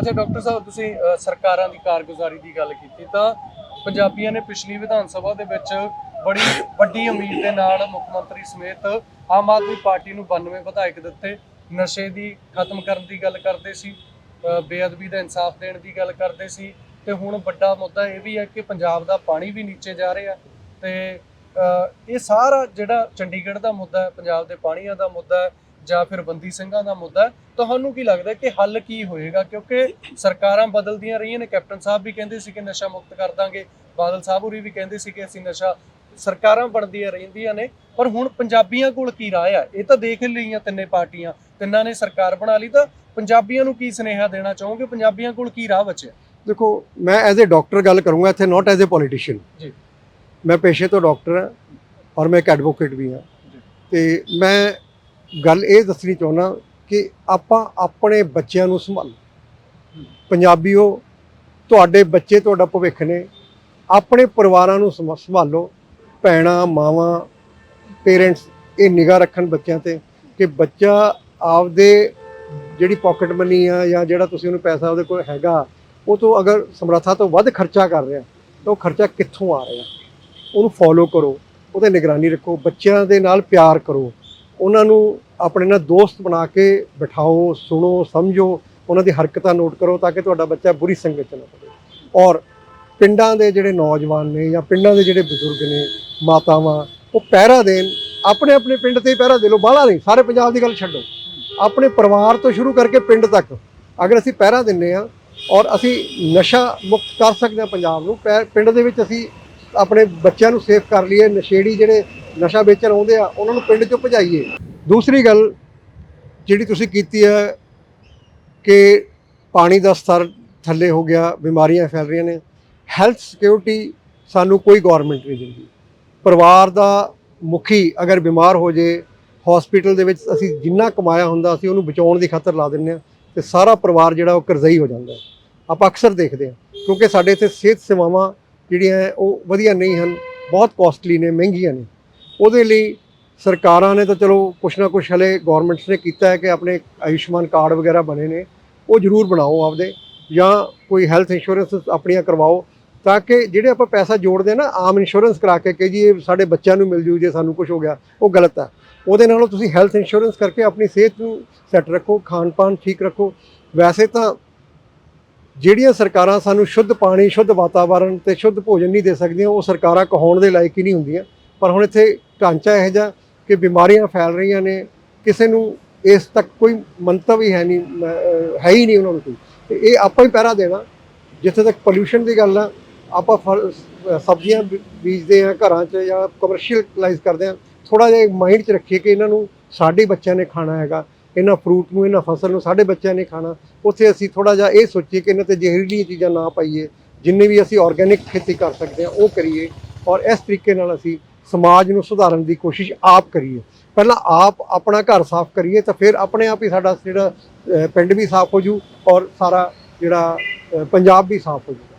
ਅੱਛਾ ਡਾਕਟਰ ਸਾਹਿਬ ਤੁਸੀਂ ਅ, ਸਰਕਾਰਾਂ ਦੀ ਕਾਰਗੁਜ਼ਾਰੀ ਦੀ ਗੱਲ ਕੀਤੀ ਤਾਂ ਪੰਜਾਬੀਆਂ ਨੇ ਪਿਛਲੀ ਵਿਧਾਨ ਸਭਾ ਦੇ ਵਿੱਚ ਬੜੀ ਵੱਡੀ ਉਮੀਦ ਦੇ ਨਾਲ ਮੁੱਖ ਮੰਤਰੀ ਸਮੇਤ ਆਮ ਆਦਮੀ ਪਾਰਟੀ ਨੂੰ 92 ਵਿਧਾਇਕ ਦਿੱਤੇ। ਨਸ਼ੇ ਦੀ ਖਤਮ ਕਰਨ ਦੀ ਗੱਲ ਕਰਦੇ ਸੀ ਅ, ਬੇਅਦਬੀ ਦਾ ਇਨਸਾਫ ਦੇਣ ਦੀ ਗੱਲ ਕਰਦੇ ਸੀ ਤੇ ਹੁਣ ਵੱਡਾ ਮੁੱਦਾ ਇਹ ਵੀ ਹੈ ਕਿ ਪੰਜਾਬ ਦਾ ਪਾਣੀ ਵੀ ਨੀਚੇ ਜਾ ਰਿਹਾ ਤੇ ਅ, ਇਹ ਸਾਰਾ ਜਿਹੜਾ ਚੰਡੀਗੜ੍ਹ ਦਾ ਮੁੱਦਾ ਹੈ ਪੰਜਾਬ ਦੇ ਪਾਣੀਆਂ ਦਾ ਮੁੱਦਾ ਹੈ ਜਾਂ ਫਿਰ ਬੰਦੀ ਸਿੰਘਾਂ ਦਾ ਮੁੱਦਾ ਤੁਹਾਨੂੰ ਕੀ ਲੱਗਦਾ ਕਿ ਹੱਲ ਕੀ ਹੋਏਗਾ? ਕਿਉਂਕਿ ਸਰਕਾਰਾਂ ਬਦਲਦੀਆਂ ਰਹੀਆਂ ਨੇ ਕੈਪਟਨ ਸਾਹਿਬ ਵੀ ਕਹਿੰਦੇ ਸੀ ਕਿ ਨਸ਼ਾ ਮੁਕਤ ਕਰ ਦਾਂਗੇ ਬਾਦਲ ਸਾਹਿਬ ਹੋਰੀ ਵੀ ਕਹਿੰਦੇ ਸੀ ਕਿ ਅਸੀਂ ਨਸ਼ਾ ਸਰਕਾਰਾਂ ਬਣਦੀਆਂ ਰਹਿੰਦੀਆਂ ਨੇ ਪਰ ਹੁਣ ਪੰਜਾਬੀਆਂ ਕੋਲ ਕੀ ਰਾਹ ਆ? ਇਹ ਤਾਂ ਦੇਖ ਲਈਆਂ ਤਿੰਨੇ ਪਾਰਟੀਆਂ ਤਿੰਨਾਂ ਨੇ ਸਰਕਾਰ ਬਣਾ ਲਈ ਤਾਂ ਪੰਜਾਬੀਆਂ ਨੂੰ ਕੀ ਸੁਨੇਹਾ ਦੇਣਾ ਚਾਹੋਗੇ? ਪੰਜਾਬੀਆਂ ਕੋਲ ਕੀ ਰਾਹ ਬਚਿਆ? ਦੇਖੋ ਮੈਂ ਐਜ਼ ਅ ਡਾਕਟਰ ਗੱਲ ਕਰੂੰਗਾ ਇੱਥੇ ਨਾਟ ਐਜ਼ ਅ ਪੋਲੀਟੀਸ਼ੀਅਨ ਜੀ। ਮੈਂ ਪੇਸ਼ੇ ਤੋਂ ਡਾਕਟਰ ਹਾਂ ਔਰ ਮੈਂ ਇੱਕ ਐਡਵੋਕੇਟ ਵੀ ਹਾਂ। ਤੇ ਮੈਂ ਗੱਲ ਇਹ ਦੱਸਣੀ ਚਾਹੁੰਦਾ ਕਿ ਆਪਾਂ ਆਪਣੇ ਬੱਚਿਆਂ ਨੂੰ ਸੰਭਾਲੋ। ਪੰਜਾਬੀਓ, ਤੁਹਾਡੇ ਬੱਚੇ ਤੁਹਾਡਾ ਭਵਿੱਖ ਨੇ, ਆਪਣੇ ਪਰਿਵਾਰਾਂ ਨੂੰ ਸੰਭ- ਸੰਭਾਲੋ। ਭੈਣਾਂ, ਮਾਵਾਂ ਪੇਰੈਂਟਸ ਇਹ ਨਿਗਾਹ ਰੱਖਣ ਬੱਚਿਆਂ ਤੇ ਕਿ ਬੱਚਾ ਆਪਦੇ ਜਿਹੜੀ ਪਾਕਟ ਮਨੀ ਆ ਜਾਂ ਜਿਹੜਾ ਤੁਸੀਂ ਉਹਨੂੰ ਪੈਸਾ ਉਹਦੇ ਕੋਲ ਹੈਗਾ, ਉਹ ਤੋਂ ਅਗਰ ਸਮਰੱਥਾ ਤੋਂ ਵੱਧ ਖਰਚਾ ਕਰ ਰਿਹਾ, ਤਾਂ ਉਹ ਖਰਚਾ ਕਿੱਥੋਂ ਆ ਰਿਹਾ? ਉਹਨੂੰ ਫੋਲੋ ਕਰੋ, ਉਹਦੇ ਨਿਗਰਾਨੀ ਰੱਖੋ, ਬੱਚਿਆਂ ਦੇ ਨਾਲ ਪਿਆਰ ਕਰੋ। ਉਹਨਾਂ ਨੂੰ ਆਪਣੇ ਨਾਲ ਦੋਸਤ ਬਣਾ ਕੇ ਬਿਠਾਓ, ਸੁਣੋ, ਸਮਝੋ, ਉਹਨਾਂ ਦੀ ਹਰਕਤਾਂ ਨੋਟ ਕਰੋ ਤਾਂ ਕਿ ਤੁਹਾਡਾ ਬੱਚਾ ਬੁਰੀ ਸੰਗਤ ਚ ਨਾ ਪਵੇ। ਔਰ ਪਿੰਡਾਂ ਦੇ ਜਿਹੜੇ ਨੌਜਵਾਨ ਨੇ ਜਾਂ ਪਿੰਡਾਂ ਦੇ ਜਿਹੜੇ ਬਜ਼ੁਰਗ ਨੇ, ਮਾਤਾਵਾਂ, ਉਹ ਪਹਿਰਾ ਦੇਣ, ਆਪਣੇ ਆਪਣੇ ਪਿੰਡ ਤੇ ਪਹਿਰਾ ਦੇ ਲਓ, ਬਾਹਲਾ ਨਹੀਂ, ਸਾਰੇ ਪੰਜਾਬ ਦੀ ਗੱਲ ਛੱਡੋ। ਆਪਣੇ ਪਰਿਵਾਰ ਤੋਂ ਸ਼ੁਰੂ ਕਰਕੇ ਪਿੰਡ ਤੱਕ, ਅਗਰ ਅਸੀਂ ਪਹਿਰਾ ਦਿੰਨੇ ਆ ਔਰ ਅਸੀਂ ਨਸ਼ਾ ਮੁਕਤ ਕਰ ਸਕਦੇ ਹਾਂ ਪੰਜਾਬ ਨੂੰ, ਪੈ- ਪਿੰਡ ਦੇ ਵਿੱਚ ਅਸੀਂ ਆਪਣੇ ਬੱਚਿਆਂ ਨੂੰ ਸੇਫ ਕਰ ਲਈਏ, ਨਸ਼ੇੜੀ ਜਿਹੜੇ ਨਸ਼ਾ ਵੇਚਣ ਆਉਂਦੇ ਆ, ਉਹਨਾਂ ਨੂੰ ਪਿੰਡ ਚੋਂ ਭਜਾਈਏ। ਦੂਸਰੀ ਗੱਲ ਜਿਹੜੀ ਤੁਸੀਂ ਕੀਤੀ ਹੈ ਕਿ ਪਾਣੀ ਦਾ ਸਤਰ ਥੱਲੇ ਹੋ ਗਿਆ, ਬਿਮਾਰੀਆਂ ਫੈਲ ਰਹੀਆਂ ਨੇ। ਹੈਲਥ ਸਿਕਿਉਰਿਟੀ ਸਾਨੂੰ ਕੋਈ ਗਵਰਨਮੈਂਟ ਨਹੀਂ ਦਿੰਦੀ। ਪਰਿਵਾਰ ਦਾ ਮੁਖੀ ਅਗਰ ਬਿਮਾਰ ਹੋ ਜੇ ਹਸਪੀਟਲ ਦੇ ਵਿੱਚ ਅਸੀਂ ਜਿੰਨਾ ਕਮਾਇਆ ਹੁੰਦਾ, ਅਸੀਂ ਉਹਨੂੰ ਬਚਾਉਣ ਦੀ ਖਾਤਰ ਲਾ ਦਿੰਨੇ ਆ ਤੇ ਸਾਰਾ ਪਰਿਵਾਰ ਜਿਹੜਾ ਉਹ ਕਰਜ਼ਈ ਹੋ ਜਾਂਦਾ ਆਪਾਂ ਅਕਸਰ ਦੇਖਦੇ ਹਾਂ, ਕਿਉਂਕਿ ਸਾਡੇ ਇੱਥੇ ਸਿਹਤ ਸੇਵਾਵਾਂ ਜਿਹੜੀਆਂ ਹੈ, ਉਹ ਵਧੀਆ ਨਹੀਂ ਹਨ, ਬਹੁਤ ਕਾਸਟਲੀ ਨੇ, ਮਹਿੰਗੀਆਂ ਨੇ। ਉਹਦੇ ਲਈ ਸਰਕਾਰਾਂ ਨੇ ਤਾਂ ਚਲੋ ਕੁਛ ਨਾ ਕੁਛ ਹਲੇ ਗਵਰਨਮੈਂਟਸ ਨੇ ਕੀਤਾ ਹੈ ਕਿ ਆਪਣੇ ਆਯੁਸ਼ਮਾਨ ਕਾਰਡ ਵਗੈਰਾ ਬਣੇ ਨੇ, ਉਹ ਜ਼ਰੂਰ ਬਣਾਓ ਆਪਦੇ ਜਾਂ ਕੋਈ ਹੈਲਥ ਇੰਸ਼ੋਰੈਂਸ ਆਪਣੀਆਂ ਕਰਵਾਓ ਤਾਂ ਕਿ ਜਿਹੜੇ ਆਪਾਂ ਪੈਸਾ ਜੋੜਦੇ ਆ ਨਾ, ਆਮ ਇੰਸ਼ੋਰੈਂਸ ਕਰਾ ਕੇ ਕਿ ਜੀ ਇਹ ਸਾਡੇ ਬੱਚਿਆਂ ਨੂੰ ਮਿਲ ਜੂ, ਜੇ ਸਾਨੂੰ ਕੁਝ ਹੋ ਗਿਆ, ਉਹ ਗਲਤ ਹੈ ਉਹਦੇ ਨਾਲੋਂ ਤੁਸੀਂ ਹੈਲਥ ਇੰਸ਼ੋਰੈਂਸ ਕਰਕੇ ਆਪਣੀ ਸਿਹਤ ਨੂੰ ਸੈੱਟ ਰੱਖੋ ਖਾਣ ਪਾਣ ਠੀਕ ਰੱਖੋ। ਵੈਸੇ ਤਾਂ ਜਿਹੜੀਆਂ ਸਰਕਾਰਾਂ ਸਾਨੂੰ ਸ਼ੁੱਧ ਪਾਣੀ, ਸ਼ੁੱਧ ਵਾਤਾਵਰਣ ਤੇ ਸ਼ੁੱਧ ਭੋਜਨ ਨਹੀਂ ਦੇ ਸਕਦੀਆਂ, ਉਹ ਸਰਕਾਰਾਂ ਕਹਾਉਣ ਦੇ ਲਾਇਕ ਹੀ ਨਹੀਂ ਹੁੰਦੀਆਂ। ਪਰ ਹੁਣ ਇੱਥੇ ਢਾਂਚਾ ਇਹੋ ਜਿਹਾ ਕਿ ਬਿਮਾਰੀਆਂ ਫੈਲ ਰਹੀਆਂ ਨੇ, ਕਿਸੇ ਨੂੰ ਇਸ ਤੱਕ ਕੋਈ ਮੰਤਵ ਹੀ ਹੈ ਨਹੀਂ ਹੈ ਹੀ ਨਹੀਂ ਉਹਨਾਂ ਨੂੰ ਕੋਈ। ਤੇ ਇਹ ਆਪਾਂ ਹੀ ਪਹਿਰਾ ਦੇਣਾ, ਜਿੱਥੇ ਤੱਕ ਪੋਲਿਊਸ਼ਨ ਦੀ ਗੱਲ ਆ, ਆਪਾਂ ਫਲ ਸਬਜ਼ੀਆਂ ਬੀ- ਬੀਜਦੇ ਆ ਘਰਾਂ 'ਚ ਜਾਂ ਕਮਰਸ਼ੀਅਲਾਈਜ਼ ਕਰਦੇ ਆ ਥੋੜਾ ਜਿਹਾ ਮਾਈਂਡ 'ਚ ਰੱਖੀਏ ਕਿ ਇਹਨਾਂ ਨੂੰ ਸਾਡੇ ਬੱਚਿਆਂ ਨੇ ਖਾਣਾ ਹੈਗਾ, ਇਹਨਾਂ ਫਰੂਟ ਨੂੰ, ਇਹਨਾਂ ਫਸਲ ਨੂੰ ਸਾਡੇ ਬੱਚਿਆਂ ਨੇ ਖਾਣਾ। ਉੱਥੇ ਅਸੀਂ ਥੋੜਾ ਜਿਹਾ ਇਹ ਸੋਚੀਏ ਕਿ ਇਹਨਾਂ ਤੇ ਜ਼ਹਿਰੀਲੀਆਂ ਚੀਜ਼ਾਂ ਨਾ ਪਾਈਏ, ਜਿੰਨੇ ਵੀ ਅਸੀਂ ਆਰਗੇਨਿਕ ਖੇਤੀ ਕਰ ਸਕਦੇ ਹਾਂ, ਉਹ ਕਰੀਏ। ਔਰ ਇਸ ਤਰੀਕੇ ਨਾਲ ਅਸੀਂ ਸਮਾਜ ਨੂੰ ਸੁਧਾਰਨ ਦੀ ਕੋਸ਼ਿਸ਼ ਆਪ ਕਰੀਏ। ਪਹਿਲਾਂ ਆਪ ਆਪਣਾ ਘਰ ਸਾਫ਼ ਕਰੀਏ ਤਾਂ ਫਿਰ ਆਪਣੇ ਆਪ ਹੀ ਸਾਡਾ ਜਿਹੜਾ ਪਿੰਡ ਵੀ ਸਾਫ਼ ਹੋ ਜੂ ਔਰ ਸਾਰਾ ਜਿਹੜਾ ਪੰਜਾਬ ਵੀ ਸਾਫ਼ ਹੋ ਜੂਗਾ